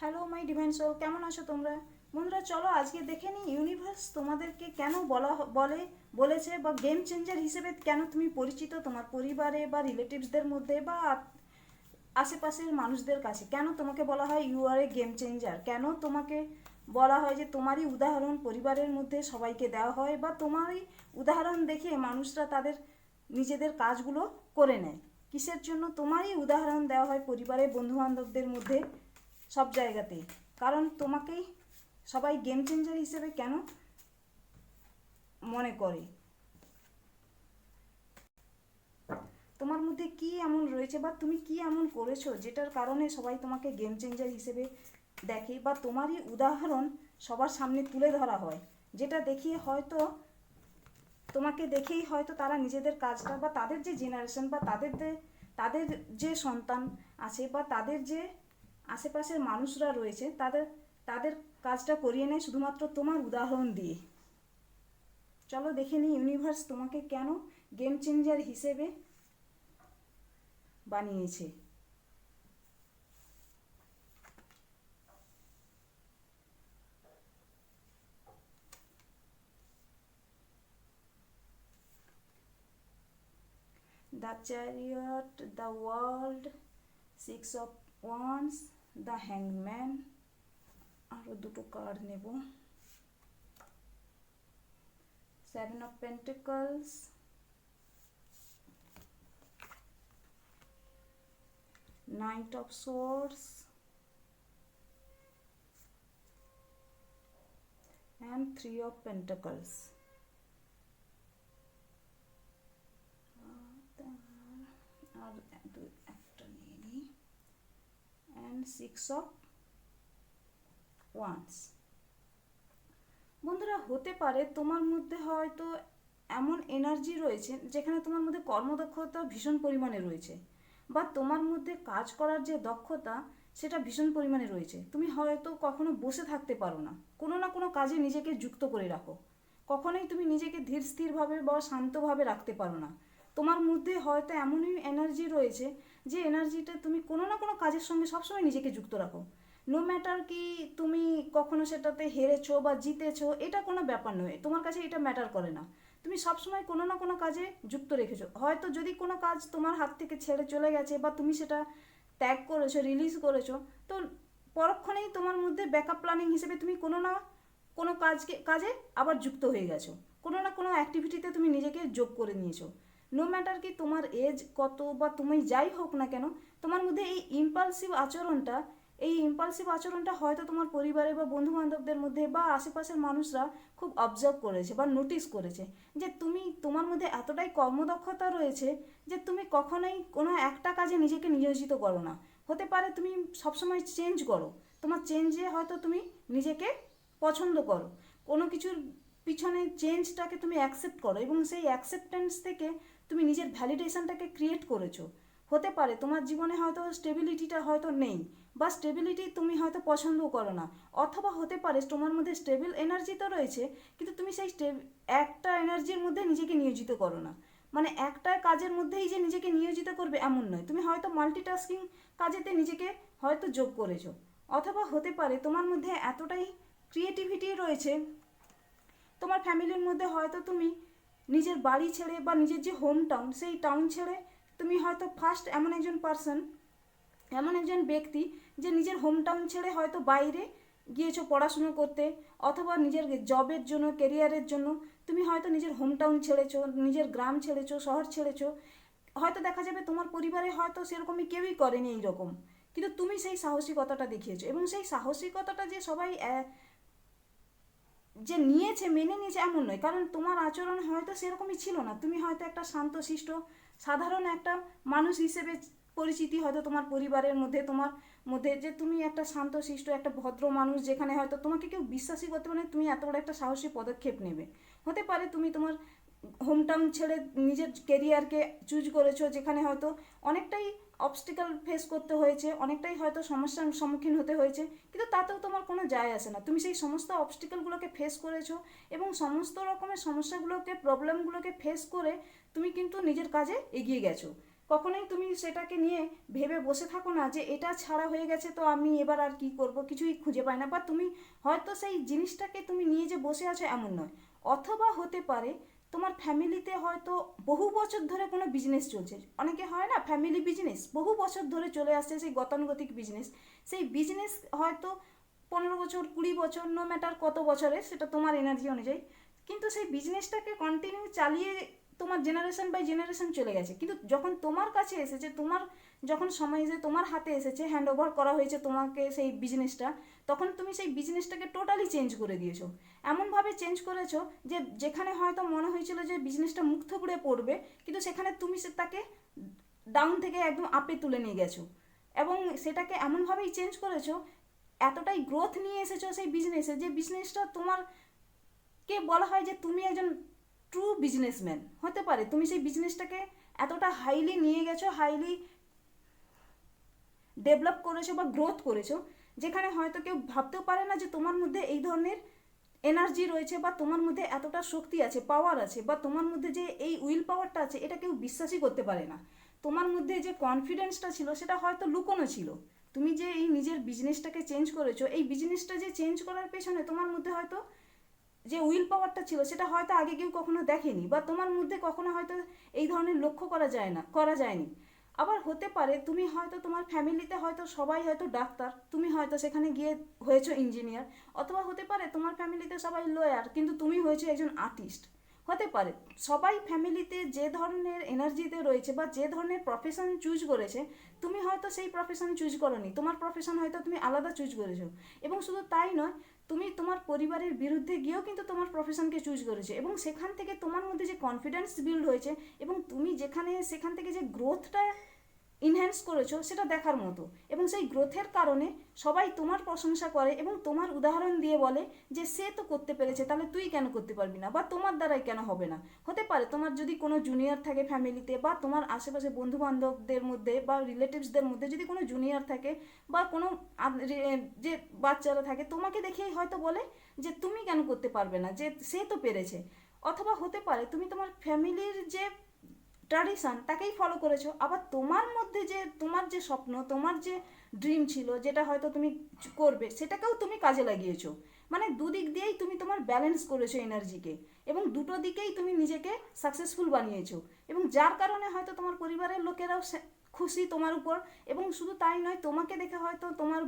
Hello my divine soul কেমন আছো তোমরা? বন্ধুরা, চলো আজকে দেখে নিই ইউনিভার্স তোমাদেরকে কেন বলা বলে, বলেছে বা গেম চেঞ্জার হিসেবে কেন তুমি পরিচিত তোমার পরিবারে বা রিলেটিভসদের মধ্যে বা আশেপাশের মানুষদের কাছে। কেন তোমাকে বলা হয় you are a game changer কেন তোমাকে বলা হয় যে তোমারই উদাহরণ পরিবারের মধ্যে সবাইকে দেওয়া হয় বা তোমারই উদাহরণ দেখে মানুষরা তাদের নিজেদের কাজগুলো করে নেয়? কিসের জন্য তোমারই উদাহরণ দেওয়া হয় পরিবারের বন্ধুবান্ধবদের মধ্যে সব জায়গাতেই। কারণ তোমাকেই সবাই গেম চেঞ্জার হিসেবে কেন মনে করে? তোমার মধ্যে কি এমন রয়েছে বা তুমি কি এমন করেছ যেটার কারণে সবাই তোমাকে গেম চেঞ্জার হিসেবে দেখে বা তোমারই উদাহরণ সবার সামনে তুলে ধরা হয়? যেটা দেখিয়ে হয়তো, তোমাকে দেখেই হয়তো তারা নিজেদের কাজটা বা তাদের যে জেনারেশন বা তাদের তাদের যে সন্তান আছে বা তাদের যে আশেপাশের মানুষরা রয়েছে তাদের তাদের কাজটা করিয়ে নেয় শুধুমাত্র তোমার উদাহরণ দিয়ে। চলো দেখে নিই ইউনিভার্স তোমাকে কেন গেম চেঞ্জার হিসেবে বানিয়েছে। The chariot, the world, six of wands, the hangman আরও দুটো কার্ড নেব। Seven of pentacles knight of swords and three of pentacles আর দু একটা নিয়ে নিই অ্যান্ড সিক্স অফ ওয়ান্স বন্ধুরা, হতে পারে তোমার মধ্যে হয়তো এমন এনার্জি রয়েছে যেখানে তোমার মধ্যে কর্মদক্ষতা ভীষণ পরিমাণে রয়েছে বা তোমার মধ্যে কাজ করার যে দক্ষতা, সেটা ভীষণ পরিমাণে রয়েছে। তুমি হয়তো কখনো বসে থাকতে পারো না। কোনো না কোনো কাজে নিজেকে যুক্ত করে রাখো। কখনোই তুমি নিজেকে ধীর স্থিরভাবে বা শান্তভাবে রাখতে পারো না। তোমার মধ্যে হয়তো এমনই এনার্জি রয়েছে যে এনার্জিটা তুমি কোনো না কোনো কাজের সঙ্গে সবসময় নিজেকে যুক্ত রাখো। নো ম্যাটার কি তুমি কখনো সেটাতে হেরেছো বা জিতেছো, এটা কোনো ব্যাপার নয়। তোমার কাছে এটা ম্যাটার করে না। তুমি সবসময় কোনো না কোনো কাজে যুক্ত রেখেছো। হয়তো যদি কোনো কাজ তোমার হাত থেকে ছেড়ে চলে গেছে বা তুমি সেটা ত্যাগ করেছ রিলিজ করেছ, তো পরক্ষণেই তোমার মধ্যে ব্যাকআপ প্ল্যানিং হিসেবে তুমি কোনো না কোনো কাজকে, কাজে আবার যুক্ত হয়ে গেছো। কোনো না কোনো অ্যাক্টিভিটিতে তুমি নিজেকে যোগ করে নিয়েছো। নো ম্যাটার কি তোমার এজ কত বা তুমি যাই হোক না কেন, তোমার মধ্যে এই ইম্পালসিভ আচরণটা, এই ইম্পালসিভ আচরণটা হয়তো তোমার পরিবারে বা বন্ধু বান্ধবদের মধ্যে বা আশেপাশের মানুষরা খুব অবজার্ভ করেছে বা নোটিস করেছে যে তুমি, তোমার মধ্যে এতটাই কর্মদক্ষতা রয়েছে যে তুমি কখনোই কোনো একটা কাজে নিজেকে নিয়োজিত করো না। হতে পারে তুমি সবসময় চেঞ্জ করো, তোমার চেঞ্জে হয়তো তুমি নিজেকে পছন্দ করো, কোনো কিছুর পিছনে চেঞ্জটাকে তুমি অ্যাকসেপ্ট করো এবং সেই অ্যাকসেপ্টেন্স থেকে তুমি নিজের ভ্যালিডেশনটাকে ক্রিয়েট করেছ। হতে পারে তোমার জীবনে হয়তো স্টেবিলিটিটা হয়তো নেই বা স্টেবিলিটি তুমি হয়তো পছন্দও করো না। অথবা হতে পারে তোমার মধ্যে স্টেবল এনার্জি তো রয়েছে, কিন্তু তুমি সেই একটা এনার্জির মধ্যে নিজেকে নিয়োজিত করো না। মানে একটা কাজের মধ্যেই যে নিজেকে নিয়োজিত করবে এমন নয়। তুমি হয়তো মাল্টিটাস্কিং কাজেতে নিজেকে হয়তো যোগ করেছ। অথবা হতে পারে তোমার মধ্যে এতটাই ক্রিয়েটিভিটি রয়েছে, তোমার ফ্যামিলির মধ্যে হয়তো তুমি নিজের বাড়ি ছেড়ে বা নিজের যে হোম টাউন সেই টাউন ছেড়ে তুমি হয়তো ফার্স্ট এমন একজন পার্সন এমন একজন ব্যক্তি যে নিজের হোম টাউন ছেড়ে হয়তো বাইরে গিয়েছো পড়াশুনো করতে অথবা নিজের জবের জন্য কেরিয়ারের জন্য তুমি হয়তো নিজের হোম টাউন ছেড়েছো, নিজের গ্রাম ছেড়েছো, শহর ছেড়েছো। হয়তো দেখা যাবে তোমার পরিবারে হয়তো সেরকমই কেউই করেনি এইরকম। কিন্তু তুমি সেই সাহসিকতাটা দেখিয়েছো এবং সেই সাহসিকতাটা যে সবাই যে নিয়েছে, মেনে নিয়েছে এমন নয়। কারণ তোমার আচরণ হয়তো সেরকমই ছিল না। তুমি হয়তো একটা শান্তশিষ্ট সাধারণ একটা মানুষ হিসেবে পরিচিতি হয়তো তোমার পরিবারের মধ্যে, তোমার মধ্যে যে তুমি একটা শান্তশিষ্ট একটা ভদ্র মানুষ যেখানে হয়তো তোমাকে কেউ বিশ্বাসই করতে পারে তুমি এত বড় একটা সাহসী পদক্ষেপ নেবে। হতে পারে তুমি তোমার হোমটাউন ছেড়ে নিজের কেরিয়ারকে চুজ করেছ, যেখানে হয়তো অনেকটাই অবস্টিক্যাল ফেস করতে হয়েছে, অনেকটাই হয়তো সমস্যার সম্মুখীন হতে হয়েছে, কিন্তু তাতেও তোমার কোনো যায় আসে না। তুমি সেই সমস্ত অবস্টিক্যালগুলোকে ফেস করেছ এবং সমস্ত রকমের সমস্যাগুলোকে প্রবলেমগুলোকে ফেস করে তুমি কিন্তু নিজের কাজে এগিয়ে গেছো। কখনোই তুমি সেটাকে নিয়ে ভেবে বসে থাকো না যে এটা ছাড়া হয়ে গেছে তো আমি এবার আর কি করব, কিছুই খুঁজে পাই না। বা তুমি হয়তো সেই জিনিসটাকে তুমি নিয়ে যে বসে আছো এমন নয়। অথবা হতে পারে তোমার ফ্যামিলিতে হয়তো বহু বছর ধরে কোনো বিজনেস চলছে। অনেকে হয় না ফ্যামিলি বিজনেস বহু বছর ধরে চলে আসছে সেই গতানুগতিক বিজনেস সেই বিজনেস হয়তো পনেরো বছর, কুড়ি বছর নো ম্যাটার কত বছরে, সেটা তোমার এনার্জি অনুযায়ী। কিন্তু সেই বিজনেসটাকে কন্টিনিউ চালিয়ে তোমার জেনারেশন বাই জেনারেশন চলে গেছে। কিন্তু যখন তোমার কাছে এসেছে, তোমার যখন সময় এসে তোমার হাতে এসেছে হ্যান্ড ওভার করা হয়েছে তোমাকে সেই বিজনেসটা তখন তুমি সেই বিজনেসটাকে টোটালি চেঞ্জ করে দিয়েছ। এমনভাবে চেঞ্জ করেছ যে যেখানে হয়তো মনে হয়েছিল যে বিজনেসটা মুখ থুবড়ে পড়বে, কিন্তু সেখানে তুমি সে তাকে ডাউন থেকে একদম আপে তুলে নিয়ে গেছো। এবং সেটাকে এমনভাবেই চেঞ্জ করেছ, এতটাই গ্রোথ নিয়ে এসেছ সেই বিজনেসে যে বিজনেসটা তোমার কে বলা হয় যে তুমি একজন ট্রু বিজনেসম্যান হতে পারে, তুমি সেই বিজনেসটাকে এতটা হাইলি নিয়ে গেছো হাইলি ডেভেলপ করেছ বা গ্রোথ করেছ, যেখানে হয়তো কেউ ভাবতেও পারে না যে তোমার মধ্যে এই ধরনের এনার্জি রয়েছে বা তোমার মধ্যে এতটা শক্তি আছে পাওয়ার আছে বা তোমার মধ্যে যে এই উইল পাওয়ারটা আছে, এটা কেউ বিশ্বাসই করতে পারে না। তোমার মধ্যে যে কনফিডেন্সটা ছিল, সেটা হয়তো লুকোনো ছিল। তুমি যে এই নিজের বিজনেসটাকে চেঞ্জ করেছ, এই বিজনেসটা যে চেঞ্জ করার পেছনে তোমার মধ্যে হয়তো যে উইল পাওয়ারটা ছিল, সেটা হয়তো আগে কেউ কখনো দেখেনি বা তোমার মধ্যে কখনো হয়তো এই ধরনের লক্ষ্য করা যায় না, করা যায়নি। আবার হতে পারে তুমি হয়তো তোমার ফ্যামিলিতে হয়তো সবাই হয়তো ডাক্তার, তুমি হয়তো সেখানে গিয়ে হয়েছো ইঞ্জিনিয়ার অথবা হতে পারে তোমার ফ্যামিলিতে সবাই লয়ার কিন্তু তুমি হয়েছো একজন আর্টিস্ট হতে পারে সবাই ফ্যামিলিতে যে ধরনের এনার্জিতে রয়েছে বা যে ধরনের প্রফেশন চুজ করেছে, তুমি হয়তো সেই প্রফেশন চুজ করনি, তোমার প্রফেশন হয়তো তুমি আলাদা চুজ করেছ। এবং শুধু তাই নয়, তুমি তোমার পরিবারের বিরুদ্ধে গিয়েও কিন্তু তোমার প্রফেশনকে চুজ করেছ এবং সেখান থেকে তোমার মধ্যে যে কনফিডেন্স বিল্ড হয়েছে এবং তুমি যেখানে সেখান থেকে যে গ্রোথটা ইনহ্যান্স করেছ সেটা দেখার মতো। এবং সেই গ্রোথের কারণে সবাই তোমার প্রশংসা করে এবং তোমার উদাহরণ দিয়ে বলে যে সে তো করতে পেরেছে, তাহলে তুই কেন করতে পারবি না? বা তোমার দ্বারাই কেন হবে না? হতে পারে তোমার যদি কোনো জুনিয়র থাকে ফ্যামিলিতে বা তোমার আশেপাশে বন্ধু বান্ধবদের মধ্যে বা রিলেটিভসদের মধ্যে যদি কোনো জুনিয়র থাকে বা কোনো যে বাচ্চারা থাকে, তোমাকে দেখেই হয়তো বলে যে তুমি কেন করতে পারবে না? যে সে তো পেরেছে। অথবা হতে পারে তুমি তোমার ফ্যামিলির যে ট্র্যাডিশন তাকেই ফলো করেছ। আবার তোমার মধ্যে যে, তোমার যে স্বপ্ন, তোমার যে ড্রিম ছিল, যেটা হয়তো তুমি করবে, সেটাকেও তুমি কাজে লাগিয়েছো। মানে দুদিক দিয়েই তুমি তোমার ব্যালেন্স করেছ এনার্জিকে এবং দুটো দিকেই তুমি নিজেকে সাকসেসফুল বানিয়েছো। এবং যার কারণে হয়তো তোমার পরিবারের লোকেরাও খুশি তোমার উপর এবং শুধু তাই নয়, তোমাকে দেখে হয়তো তোমার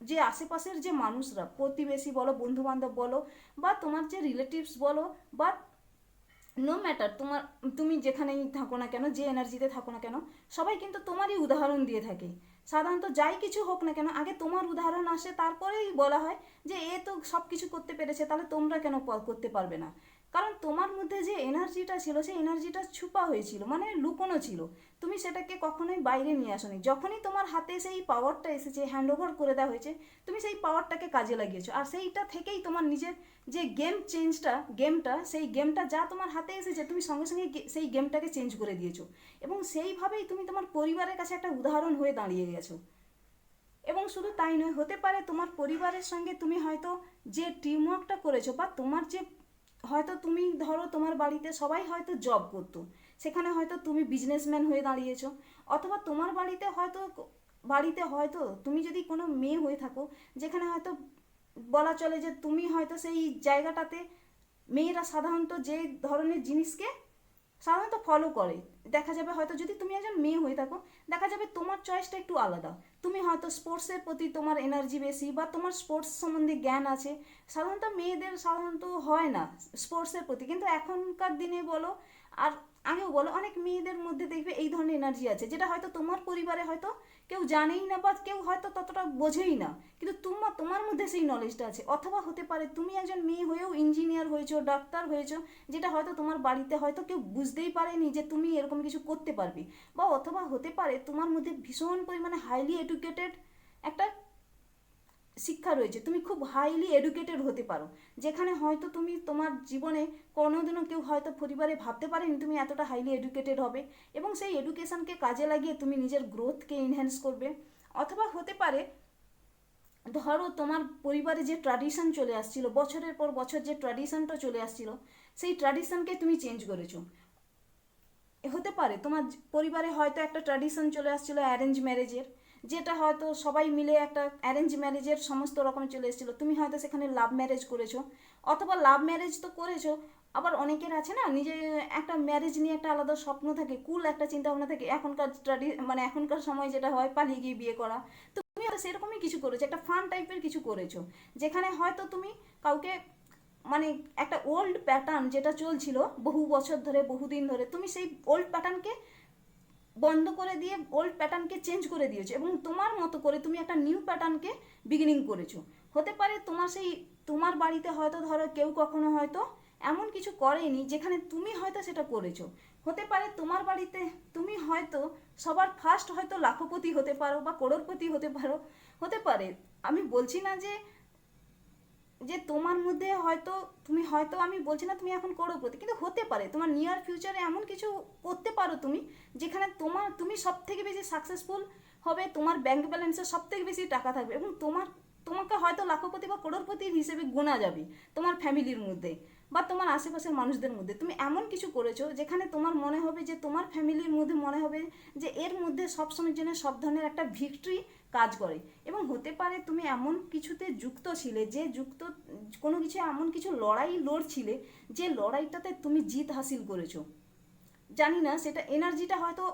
যে আশেপাশের যে মানুষরা, প্রতিবেশী বলো বন্ধু বান্ধব বলো, বা তোমার যে রিলেটিভস বলো, বা নো ম্যাটার তোমার, তুমি যেখানেই থাকো না কেন, যে এনার্জিতে থাকো না কেন, সবাই কিন্তু তোমারই উদাহরণ দিয়ে থাকে। সাধারণত যাই কিছু হোক না কেন, আগে তোমার উদাহরণ আসে, তারপরেই বলা হয় যে এ তো সব কিছু করতে পেরেছে, তাহলে তোমরা কেন করতে পারবে না? কারণ তোমার মধ্যে যে এনার্জিটা ছিল, সেই এনার্জিটা ছুপা হয়েছিল মানে লুকোনো ছিল। তুমি সেটাকে কখনোই বাইরে নিয়ে আসোনি। যখনই তোমার হাতে সেই পাওয়ারটা এসেছে হ্যান্ড ওভার করে দেওয়া হয়েছে, তুমি সেই পাওয়ারটাকে কাজে লাগিয়েছো। আর সেইটা থেকেই তোমার নিজের যে গেম চেঞ্জটা গেমটা সেই গেমটা যা তোমার হাতে এসেছে, তুমি সঙ্গে সঙ্গে সেই গেমটাকে চেঞ্জ করে দিয়েছ। এবং সেইভাবেই তুমি তোমার পরিবারের কাছে একটা উদাহরণ হয়ে দাঁড়িয়ে গেছো। এবং শুধু তাই নয়, হতে পারে তোমার পরিবারের সঙ্গে তুমি হয়তো যে টিমওয়ার্কটা করেছ বা তোমার যে হয়তো তুমি ধরো তোমার বাড়িতে সবাই হয়তো জব করতো। সেখানে হয়তো তুমি বিজনেসম্যান হয়ে দাঁড়িয়েছো। অথবা তোমার বাড়িতে হয়তো বাড়িতে হয়তো তুমি যদি কোনো মেয়ে হয়ে থাকো, যেখানে হয়তো বলা চলে যে তুমি হয়তো সেই জায়গাটাতে মেয়েরা সাধারণত যে ধরনের জিনিসকে সাধারণত ফলো করে। দেখা যাবে হয়তো যদি তুমি একজন মেয়ে হয়ে থাকো, দেখা যাবে তোমার চয়েসটা একটু আলাদা। তুমি হয়তো স্পোর্টসের প্রতি তোমার এনার্জি বেশি বা তোমার স্পোর্টস সম্বন্ধে জ্ঞান আছে। সাধারণত মেয়েদের সাধারণত হয় না স্পোর্টসের প্রতি। কিন্তু এখনকার দিনে বলো, আর আগেও বলো, অনেক মেয়েদের মধ্যে দেখবে এই ধরনের এনার্জি আছে, যেটা হয়তো তোমার পরিবারে হয়তো কেউ জানেই না বা কেউ হয়তো ততটা বোঝেই না। কিন্তু তোমার তোমার মধ্যে সেই নলেজটা আছে। অথবা হতে পারে তুমি একজন মেয়ে হয়েও ইঞ্জিনিয়ার হয়েছো ডাক্তার হয়েছো, যেটা হয়তো তোমার বাড়িতে হয়তো কেউ বুঝতেই পারেনি যে তুমি এরকম কিছু করতে পারবে। বা অথবা হতে পারে তোমার মধ্যে ভীষণ পরিমাণে হাইলি এডুকেটেড একটা শিক্ষা রয়েছে। তুমি খুব হাইলি এডুকেটেড হতে পারো। যেখানে হয়তো তুমি তোমার জীবনে কোনোদিনও কেউ হয়তো পরিবারে ভাবতে পারেনি তুমি এতটা হাইলি এডুকেটেড হবে এবং সেই এডুকেশনকে কাজে লাগিয়ে তুমি নিজের গ্রোথকে এনহ্যান্স করবে। অথবা হতে পারে, ধরো তোমার পরিবারে যে ট্র্যাডিশন চলে আসছিল, বছরের পর বছর যে ট্র্যাডিশনটা চলে আসছিল, সেই ট্র্যাডিশনকে তুমি চেঞ্জ করেছ। হতে পারে তোমার পরিবারে হয়তো একটা ট্র্যাডিশন চলে আসছিল অ্যারেঞ্জ ম্যারেজের যেটা হয়তো সবাই মিলে একটা অ্যারেঞ্জ ম্যারেজের সমস্ত রকম চলে এসেছিল। তুমি হয়তো সেখানে লাভ ম্যারেজ করেছ, অথবা লাভ ম্যারেজ তো করেছ, আবার অনেকের আছে না নিজে একটা ম্যারেজ নিয়ে একটা আলাদা স্বপ্ন থাকে কুল একটা চিন্তা ভাবনা থাকে, এখনকার স্টাডি মানে এখনকার সময় যেটা হয় পালিয়ে গিয়ে বিয়ে করা। তো তুমি হয়তো সেরকমই কিছু করেছ, একটা ফান টাইপের কিছু করেছ, যেখানে হয়তো তুমি কাউকে মানে একটা ওল্ড প্যাটার্ন যেটা চলছিল বহু বছর ধরে, বহুদিন ধরে, তুমি সেই ওল্ড প্যাটার্নকে বন্ধ করে দিয়ে ওল্ড প্যাটার্নকে চেঞ্জ করে দিয়েছ এবং তোমার মতো করে তুমি একটা নিউ প্যাটার্নকে বিগিনিং করেছ। হতে পারে তোমার সেই, তোমার বাড়িতে হয়তো ধরো কেউ কখনো হয়তো এমন কিছু করেনি যেখানে তুমি হয়তো সেটা করেছ। হতে পারে তোমার বাড়িতে তুমি হয়তো সবার ফার্স্ট হয়তো লাখপতি হতে পারো বা করোড়পতি হতে পারো। হতে পারে, আমি বলছি না যে যে তোমার মধ্যে হয়তো, তুমি হয়তো আমি বলছি না তুমি এখন করোপতি কিন্তু হতে পারে। তোমার নিয়ার ফিউচারে এমন কিছু করতে পারো তুমি, যেখানে তোমার, তুমি সব থেকে বেশি সাকসেসফুল হবে, তোমার ব্যাংক ব্যালেন্সে সব থেকে বেশি টাকা থাকবে এবং তোমার, তোমাকে হয়তো লাখপতি বা করোড়পতি হিসেবে গোনা যাবে তোমার ফ্যামিলির মধ্যে বা তোমার আশেপাশের মানুষদের মধ্যে। তুমি এমন কিছু করেছ যেখানে তোমার মনে হবে যে তোমার ফ্যামিলির মধ্যে মনে হবে যে এর মধ্যে সবসময়ের জন্য সব ধরনের একটা ভিক্টরি কাজ করে। এবং হতে পারে তুমি এমন কিছুতে যুক্ত ছিলে যে যুক্ত, কোনো কিছু এমন কিছু লড়াই লড়ছিলে যে লড়াইটাতে তুমি জিত হাসিল করেছ। জানি না, সেটা এনার্জিটা হয়তো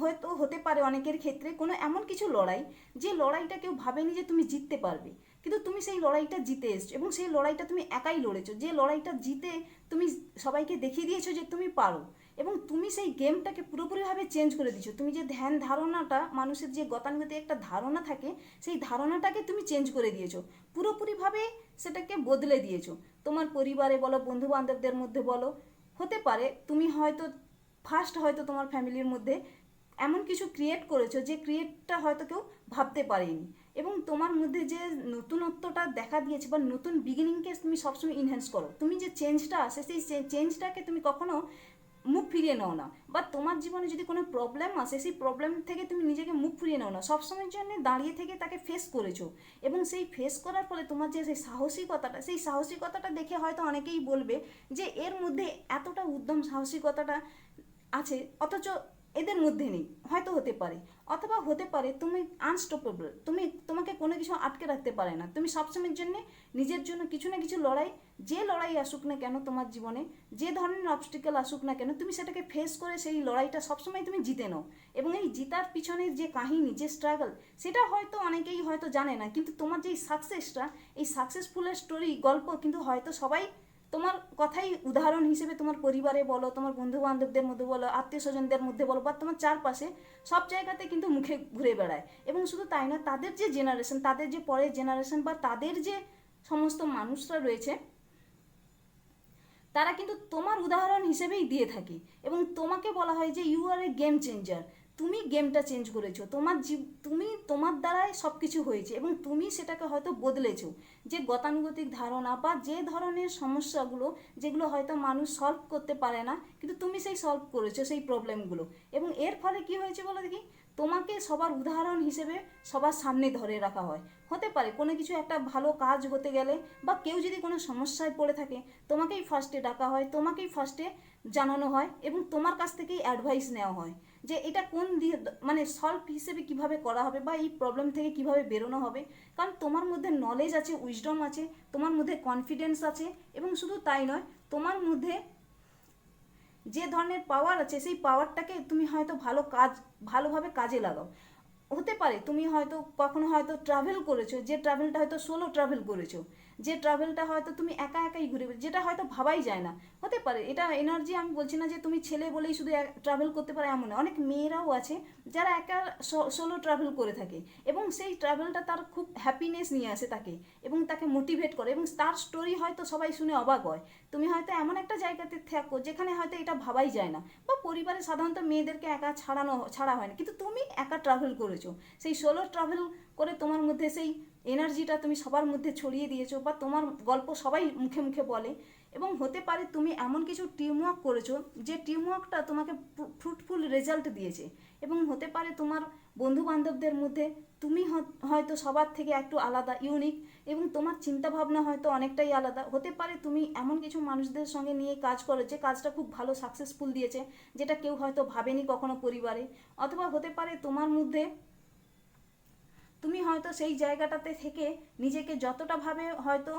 হয়তো হতে পারে অনেকের ক্ষেত্রে কোনো এমন কিছু লড়াই যে লড়াইটা কেউ ভাবেনি যে তুমি জিততে পারবে। কিন্তু তুমি সেই লড়াইটা জিতে এসছো এবং সেই লড়াইটা তুমি একাই লড়েছো। যে লড়াইটা জিতে তুমি সবাইকে দেখিয়ে দিয়েছ যে তুমি পারো। এবং তুমি সেই গেমটাকে পুরোপুরিভাবে চেঞ্জ করে দিচ্ছ তুমি যে ধ্যান ধারণাটা, মানুষের যে গতানুগতিক একটা ধারণা থাকে, সেই ধারণাটাকে তুমি চেঞ্জ করে দিয়েছ। পুরোপুরিভাবে সেটাকে বদলে দিয়েছ। তোমার পরিবারে বলো বন্ধু বান্ধবদের মধ্যে বলো, হতে পারে তুমি হয়তো ফার্স্ট হয়তো তোমার ফ্যামিলির মধ্যে এমন কিছু ক্রিয়েট করেছ যে ক্রিয়েটটা হয়তো কেউ ভাবতে পারেনি। এবং তোমার মধ্যে যে নতুনত্বটা দেখা দিয়েছে বা নতুন বিগিনিংকে তুমি সবসময় ইনহ্যান্স করো। তুমি যে চেঞ্জটা আসে, সেই চেঞ্জটাকে তুমি কখনো মুখ ফিরিয়ে নাও না। বা তোমার জীবনে যদি কোনো প্রবলেম আসে, সেই প্রবলেম থেকে তুমি নিজেকে মুখ ফিরিয়ে নাও না। সবসময়ের জন্য দাঁড়িয়ে থেকে তাকে ফেস করেছ। এবং সেই ফেস করার ফলে তোমার যে সেই সাহসিকতাটা সেই সাহসিকতাটা দেখে হয়তো অনেকেই বলবে যে, এর মধ্যে এতটা উদ্যম সাহসিকতাটা আছে। অথচ এদের মধ্যে নেই, হয়তো হতে পারে। অথবা হতে পারে তুমি আনস্টপেবল তুমি তোমাকে কোনো কিছু আটকে রাখতে পারে না। তুমি সবসময়ের জন্য নিজের জন্য কিছু না কিছু লড়াই, যে লড়াই আসুক না কেন তোমার জীবনে, যে ধরনের অবস্টিকেল আসুক না কেন, তুমি সেটাকে ফেস করে সেই লড়াইটা সবসময় তুমি জিতে নাও। এবং এই জিতার পিছনে যে কাহিনী, যে স্ট্রাগল সেটা হয়তো অনেকেই হয়তো জানে না, কিন্তু তোমার যে সাকসেসটা এই সাকসেসফুলের স্টোরি গল্প কিন্তু হয়তো সবাই তোমার কথাই উদাহরণ হিসেবে তোমার পরিবারে বলো, তোমার বন্ধু বান্ধবদের মধ্যে বলো আত্মীয় স্বজনদের মধ্যে বলো বা তোমার চারপাশে সব জায়গাতে কিন্তু মুখে ঘুরে বেড়ায়। এবং শুধু তাই না তাদের যে জেনারেশন তাদের যে পরের জেনারেশন বা তাদের যে সমস্ত মানুষরা রয়েছে, তারা কিন্তু তোমার উদাহরণ হিসেবেই দিয়ে থাকে। এবং তোমাকে বলা হয় যে you are a game changer তুমি গেমটা চেঞ্জ করেছ, তোমার জীব, তুমি, তোমার দ্বারাই সব কিছু হয়েছে এবং তুমি সেটাকে হয়তো বদলেছো। যে গতানুগতিক ধারণা বা যে ধরনের সমস্যাগুলো যেগুলো হয়তো মানুষ সলভ করতে পারে না, কিন্তু তুমি সেই সলভ করেছ সেই প্রবলেমগুলো এবং এর ফলে কি হয়েছে বলো দেখি? তোমাকে সবার উদাহরণ হিসেবে সবার সামনে ধরে রাখা হয়। হতে পারে কোনো কিছু একটা ভালো কাজ হতে গেলে বা কেউ যদি কোনো সমস্যায় পড়ে থাকে, তোমাকেই ফার্স্টে ডাকা হয়, তোমাকেই ফার্স্টে জানানো হয় এবং তোমার কাছ থেকেই অ্যাডভাইস নেওয়া হয় যে এটা কোন দিয়ে মানে সলভ হিসেবে কীভাবে করা হবে বা এই প্রবলেম থেকে কীভাবে বেরোনো হবে। কারণ তোমার মধ্যে নলেজ আছে উইজডম আছে, তোমার মধ্যে কনফিডেন্স আছে এবং শুধু তাই নয়, তোমার মধ্যে যে ধরনের পাওয়ার আছে সেই পাওয়ারটাকে তুমি হয়তো ভালো কাজ, ভালোভাবে কাজে লাগাও। হতে পারে তুমি হয়তো কখনো হয়তো ট্রাভেল করেছ, যে ট্রাভেলটা হয়তো সোলো ট্রাভেল করেছ। যে ট্রাভেলটা হয়তো তুমি একা একাই ঘুরে যেটা হয়তো ভাবাই যায় না। হতে পারে, এটা এনার্জি আমি বলছি না যে তুমি ছেলে বলেই শুধু ট্রাভেল করতে পারে এমন অনেক মেয়েরাও আছে যারা একা সোলো ট্রাভেল করে থাকে এবং সেই ট্রাভেলটা তার খুব হ্যাপিনেস নিয়ে আসে তাকে এবং তাকে মোটিভেট করে এবং তার স্টোরি হয়তো সবাই শুনে অবাক হয়। তুমি হয়তো এমন একটা জায়গাতে থাকো যেখানে হয়তো এটা ভাবাই যায় না বা পরিবারে সাধারণত মেয়েদেরকে একা ছাড়ানো, ছাড়া হয় না। কিন্তু তুমি একা ট্রাভেল করেছ। সেই সোলো ট্রাভেল করে তোমার মধ্যে সেই এনার্জিটা তুমি সবার মধ্যে ছড়িয়ে দিয়েছ বা তোমার গল্প সবাই মুখে মুখে বলে এবং হতে পারে তুমি এমন কিছু টিমওয়ার্ক করেছ যে টিমওয়ার্কটা তোমাকে ফ্রুটফুল রেজাল্ট দিয়েছে এবং হতে পারে তোমার বন্ধু বান্ধবদের মধ্যে তুমি হয়তো সবার থেকে একটু আলাদা ইউনিক এবং তোমার চিন্তাভাবনা হয়তো অনেকটাই আলাদা। হতে পারে তুমি এমন কিছু মানুষদের সঙ্গে নিয়ে কাজ করো যে কাজটা খুব ভালো সাকসেসফুল দিয়েছে যেটা কেউ হয়তো ভাবেনি কখনো পরিবারে অথবা হতে পারে তোমার মধ্যে তুমি হয়তো সেই জায়গাটাতে থেকে নিজেকে যতটা ভাবে হয়তো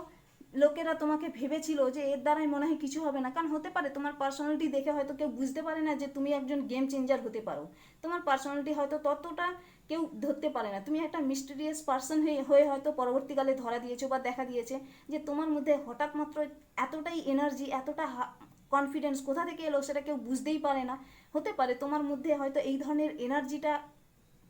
লোকেরা তোমাকে ভেবেছিল যে এর দ্বারাই মনে হয় কিছু হবে না। কারণ হতে পারে তোমার পার্সোনালিটি দেখে হয়তো কেউ বুঝতে পারে না যে তুমি একজন গেম চেঞ্জার হতে পারো। তোমার পার্সোনালিটি হয়তো ততটা কেউ ধরতে পারে না। তুমি একটা মিস্টেরিয়াস পার্সন হয়ে হয়ে হয়তো পরবর্তীকালে ধরা দিয়েছ বা দেখা দিয়েছে যে তোমার মধ্যে হঠাৎ মাত্র এতটাই এনার্জি এতটা কনফিডেন্স কোথা থেকে এলো সেটা কেউ বুঝতেই পারে না। হতে পারে তোমার মধ্যে হয়তো এই ধরনের এনার্জিটা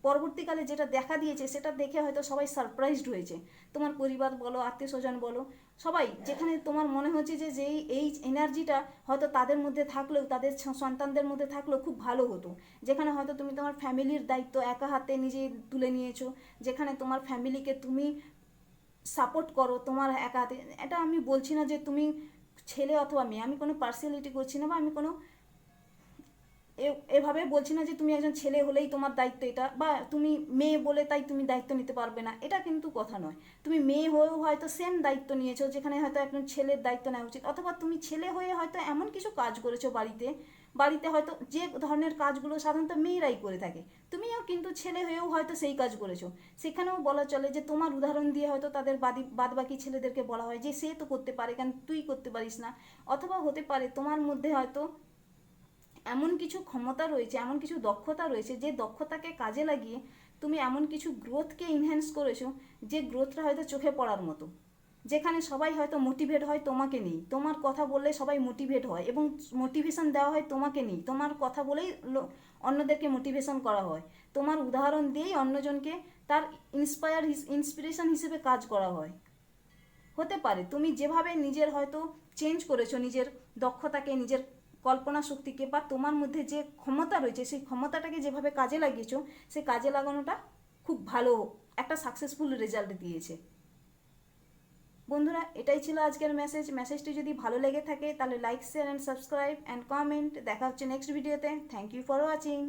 পরবর্তীকালে যেটা দেখা দিয়েছে, সেটা দেখে হয়তো সবাই সারপ্রাইজড হয়েছে। তোমার পরিবার বলো আত্মীয় স্বজন বলো, সবাই, যেখানে তোমার মনে হচ্ছে যে, যেই, এই এনার্জিটা হয়তো তাদের মধ্যে থাকলেও, তাদের সন্তানদের মধ্যে থাকলেও খুব ভালো হতো। যেখানে হয়তো তুমি তোমার ফ্যামিলির দায়িত্ব একা হাতে নিজে তুলে নিয়েছো, যেখানে তোমার ফ্যামিলিকে তুমি সাপোর্ট করো, তোমার একা হাতে, এটা আমি বলছি না যে তুমি ছেলে অথবা মেয়ে, আমি কোনো পার্সিয়ালিটি করছি না বা আমি কোনো এভাবে বলছি না যে তুমি একজন ছেলে হলেই তোমার দায়িত্ব এটা, বা তুমি মেয়ে বলে তাই তুমি দায়িত্ব নিতে পারবে না, এটা কিন্তু কথা নয়। তুমি মেয়ে হয়েও হয়তো সেম দায়িত্ব নিয়েছো, যেখানে হয়তো একজন ছেলের দায়িত্ব নেওয়া উচিত, অথবা তুমি ছেলে হয়ে হয়তো এমন কিছু কাজ করেছ বাড়িতে বাড়িতে হয়তো যে ধরনের কাজগুলো সাধারণত মেয়েরাই করে থাকে, তুমিও কিন্তু ছেলে হয়েও হয়তো সেই কাজ করেছ। সেখানেও বলা চলে যে তোমার উদাহরণ দিয়ে হয়তো তাদের বাদি বাদ বাকি ছেলেদেরকে বলা হয় যে সে তো করতে পারে, কেন তুই করতে পারিস না, অথবা হতে পারে তোমার মধ্যে হয়তো এমন কিছু ক্ষমতা রয়েছে, এমন কিছু দক্ষতা রয়েছে যে দক্ষতাকে কাজে লাগিয়ে তুমি এমন কিছু গ্রোথকে ইনহ্যান্স করেছ যে গ্রোথটা হয়তো চোখে পড়ার মতো। যেখানে সবাই হয়তো মোটিভেট হয় তোমাকে নেই তোমার কথা বললে সবাই মোটিভেট হয় এবং মোটিভেশন দেওয়া হয় তোমাকে নেই তোমার কথা বলেই অন্যদেরকে মোটিভেশন করা হয়। তোমার উদাহরণ দিয়েই অন্যজনকে তার ইন্সপায়ার ইন্সপিরেশন হিসেবে কাজ করা হয়। হতে পারে, তুমি যেভাবে নিজের হয়তো চেঞ্জ করেছ, নিজের দক্ষতাকে, নিজের কল্পনা শক্তিকে বা তোমার মধ্যে যে ক্ষমতা রয়েছে, সেই ক্ষমতাটাকে যেভাবে কাজে লাগিয়েছো, সেই কাজে লাগানোটা খুব ভালো একটা সাকসেসফুল রেজাল্ট দিয়েছে। বন্ধুরা, এটাই ছিল আজকের মেসেজ মেসেজটি যদি ভালো লেগে থাকে, তাহলে like share and subscribe and comment দেখা হচ্ছে নেক্সট ভিডিওতে থ্যাংক ইউ ফর ওয়াচিং